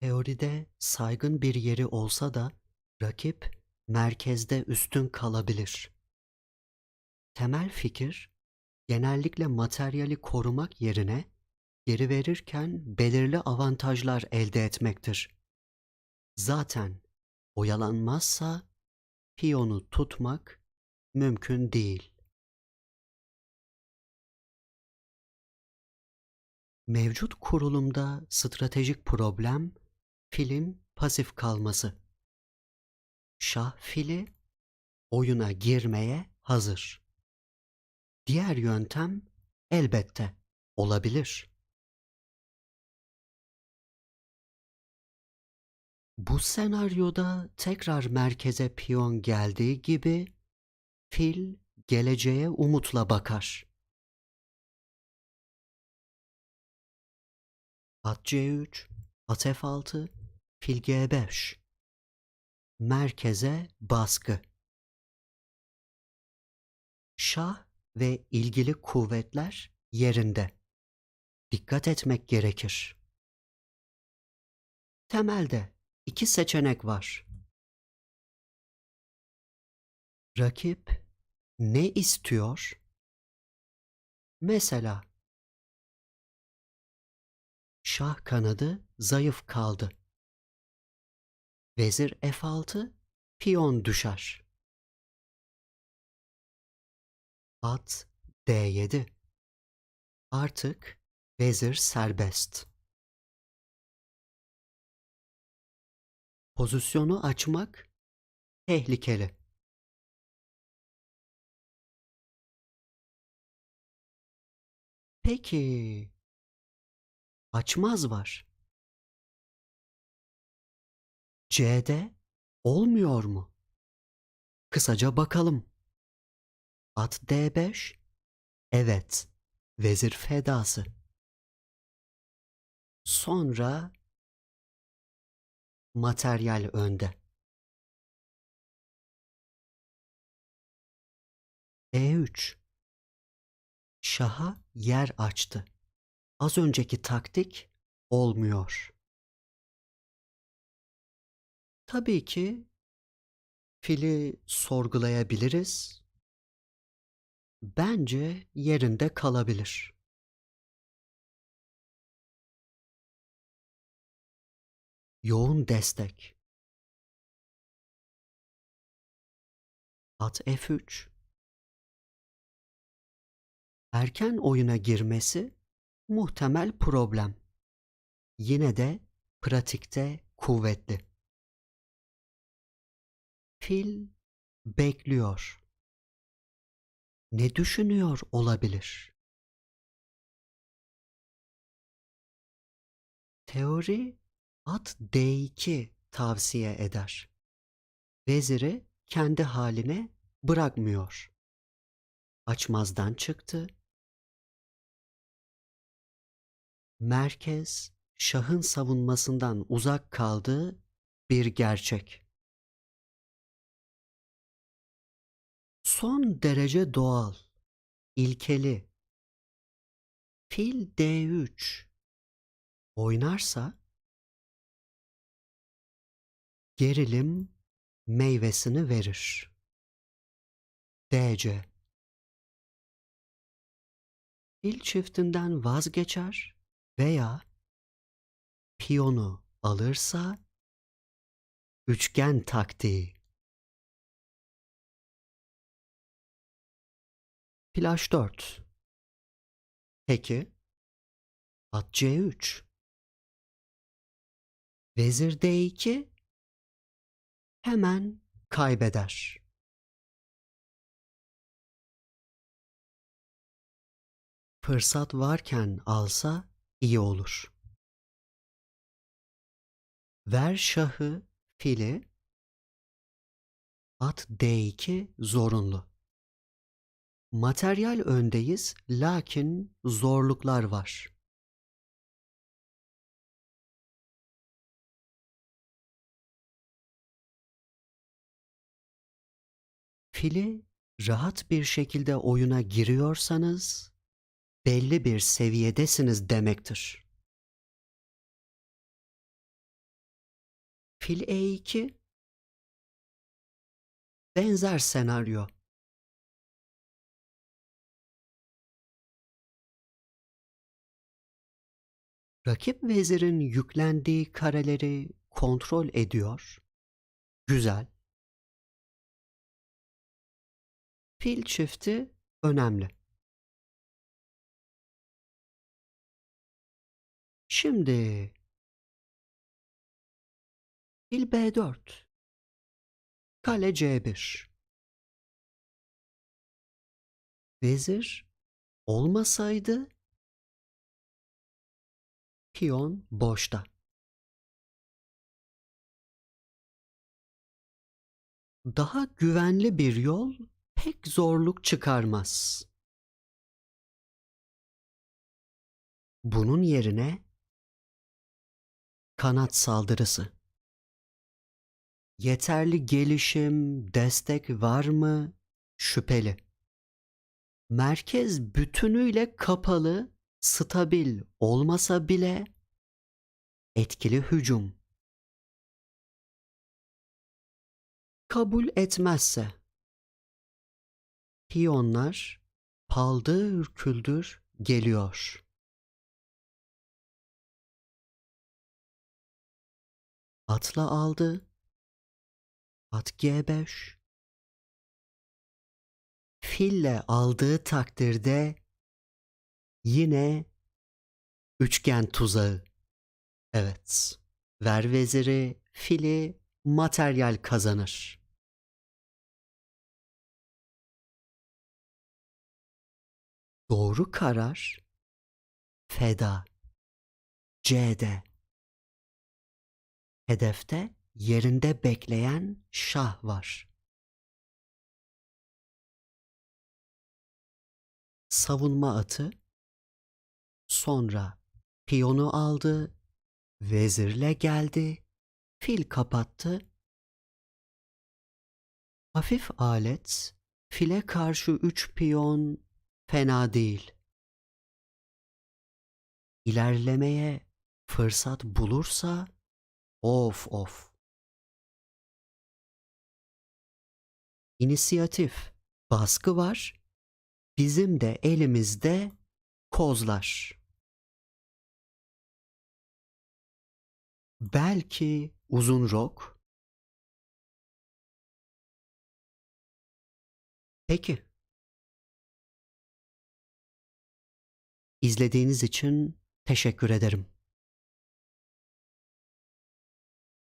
Teoride saygın bir yeri olsa da rakip merkezde üstün kalabilir. Temel fikir genellikle materyali korumak yerine geri verirken belirli avantajlar elde etmektir. Zaten oyalanmazsa piyonu tutmak mümkün değil. Mevcut kurulumda stratejik problem filin pasif kalması. Şah fili oyuna girmeye hazır. Diğer yöntem elbette olabilir. Bu senaryoda tekrar merkeze piyon geldiği gibi fil geleceğe umutla bakar. At C3, at F6, fil G5. Merkeze baskı. Şah ve ilgili kuvvetler yerinde. Dikkat etmek gerekir. Temelde iki seçenek var. Rakip ne istiyor? Mesela şah kanadı zayıf kaldı. Vezir F6, piyon düşer. At D7. Artık vezir serbest. Pozisyonu açmak tehlikeli. Peki açmaz var. C'de olmuyor mu? Kısaca bakalım. At D5. Evet. Vezir fedası. Sonra materyal önde. E3. Şaha yer açtı. Az önceki taktik olmuyor. Tabii ki fili sorgulayabiliriz. Bence yerinde kalabilir. Yoğun destek. At F3. Erken oyuna girmesi muhtemel problem. Yine de pratikte kuvvetli. Fil bekliyor. Ne düşünüyor olabilir? Teori at D2 tavsiye eder. Veziri kendi haline bırakmıyor. Açmazdan çıktı. Merkez şahın savunmasından uzak kaldığı bir gerçek. Son derece doğal, ilkeli. Fil D3 oynarsa gerilim meyvesini verir. DC Fil çiftinden vazgeçer veya piyonu alırsa üçgen taktiği. Flash 4. Peki. At C3. Vezir D2 hemen kaybeder. Fırsat varken alsa iyi olur. Ver şahı, fili, at D2 zorunlu. Materyal öndeyiz lakin zorluklar var. Fili rahat bir şekilde oyuna giriyorsanız belli bir seviyedesiniz demektir. Fil E2. Benzer senaryo. Rakip vezirin yüklendiği kareleri kontrol ediyor. Güzel. Fil çifti önemli. Şimdi fil B4. Kale C1. Vezir olmasaydı piyon boşta. Daha güvenli bir yol pek zorluk çıkarmaz. Bunun yerine kanat saldırısı. Yeterli gelişim, destek var mı? Şüpheli. Merkez bütünüyle kapalı, stabil olmasa bile etkili hücum. Kabul etmezse piyonlar paldır küldür geliyor. Atla aldı. At G5. Fille aldığı takdirde yine üçgen tuzağı. Evet. Ver veziri fili materyal kazanır. Doğru karar feda. C'de. Hedefte yerinde bekleyen şah var. Savunma atı sonra piyonu aldı, vezirle geldi, fil kapattı. Hafif alet, file karşı üç piyon fena değil. İlerlemeye fırsat bulursa of of. İnisiyatif, baskı var. Bizim de elimizde kozlar. Belki uzun rok. Peki. İzlediğiniz için teşekkür ederim.